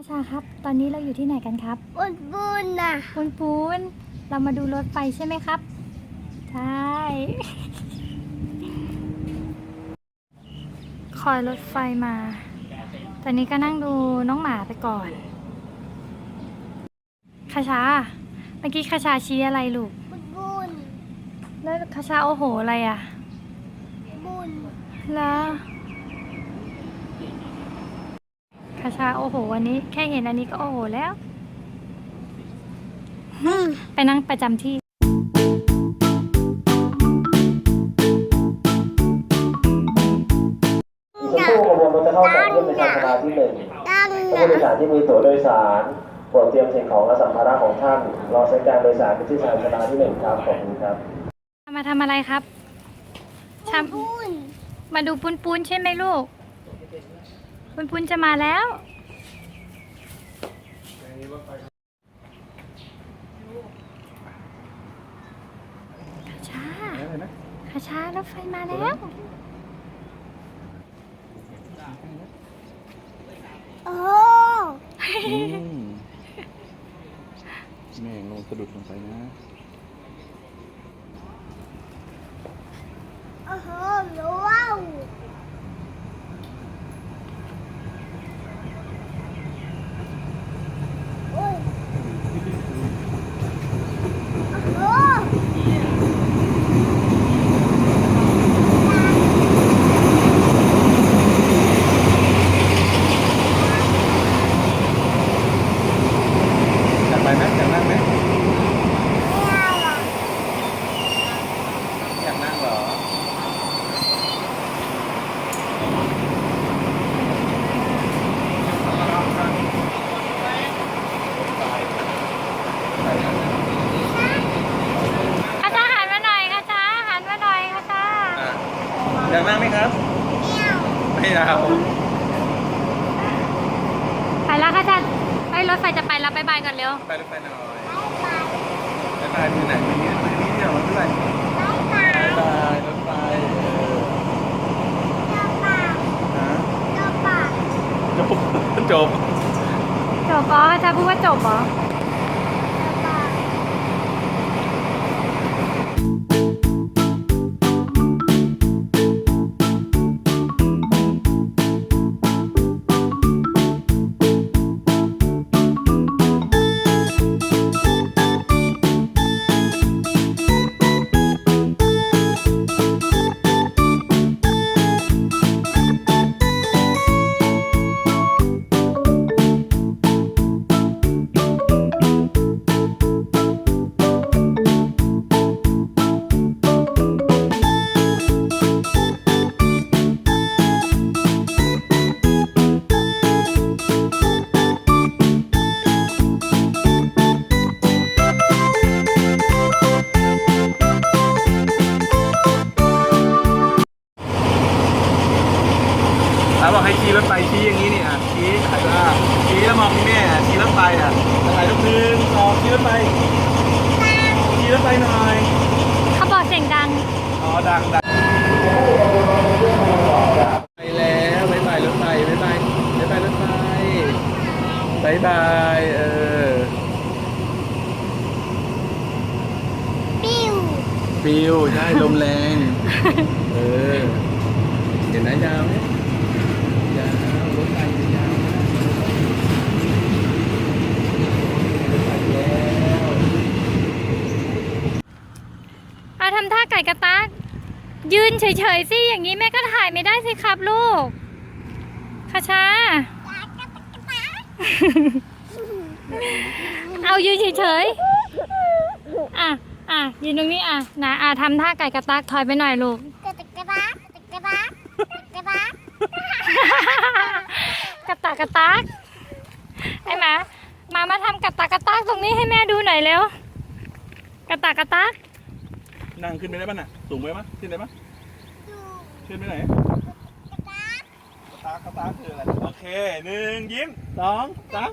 อาชาครับ ตอนนี้เราอยู่ที่ไหนกันครับบุญบุญน่ะปูนปูนเรามาดูรถไฟใช่ไหมครับ ใช่ คอยรถไฟมา ตอนนี้ก็นั่งดูน้องหมาไปก่อนคาชา เมื่อกี้คาชาชี้อะไรลูกบุญบุญแล้วคาชาโอ้โหอะไรอะบุญแล้ว คาชาโอ้โห วันนี้แค่เห็นอันนี้ก็โอ้โหแล้ว ไปนั่งประจำที่ชมพู่กระบวนรถจะเข้าต่อเพื่อเป็นชานชาลาที่หนึ่งดังผู้น่ะโดยสารที่มีตั๋วโดยสารโปรดเตรียมสิ่งของและสัมภาระของท่าน รอใช้การโดยสารที่ชานชาลาที่หนึ่งครับขอบคุณครับ มาทำอะไรครับชาบุญมาดูปุนปุนใช่ไหมลูก ปุนปุนจะมาแล้ว คาชา คาชารถไฟมาแล้วโอ้อืมแม่งลงสะดุดลงไปนะ โอ้โหว้าวโอ้ยโอ้โห อยากไปไหมอยากนั่งไหม ไม่เอาหรอก อยากนั่งเหรอ คาชาหันมาหน่อยคาชาหันมาหน่อยคาชา อะอยากนั่งไหมครับ ไม่เอาไปแล้วคาชาไปรถไฟจะไปแล้วบายบายก่อนเร็ว ไปรถไฟหน่อยไปไปที่ไหนไปนี่ไปนี่เดี๋ยวมันเท่าไหร่ไปไปรถไฟเออฮะจบจบจบอ๋อคาชาพูดว่าจบเหรอ ถ่ายรูปหนึ่งสองชี้รถไฟชี้รถไฟหน่อย เขาบอกเสียงดัง อ๋อ ดังดังไปแล้วบายบายรถไฟบายบายบายบายรถไฟบายบายเออปิ้วฟิวใช่ลมแรง เออ เห็นไหมยาวไหมยาวรถไฟยาวนะรถไฟแล้ว เอาทำท่าไก่กระตากยืนเฉยๆสิอย่างนี้แม่ก็ถ่ายไม่ได้สิครับลูกคาชาเอายืนเฉยๆ อะ อะ ยืนตรงนี้อะ นะ อะทำท่าไก่กระตากถอยไปหน่อยลูก กระตกกระตากกระตากกระตากกระตากกระตากไอ้หมามามาทำกระตากกระตากตรงนี้ให้แม่ดูหน่อยเร็ว กระตากกระตาก นั่งขึ้นไปได้ป่ะน่ะสูงไปปะขึ้นได้ปะขึ้นไปไหนกระตากกระตากคืออะไรโอเคหนึ่งยิ้มสองสาม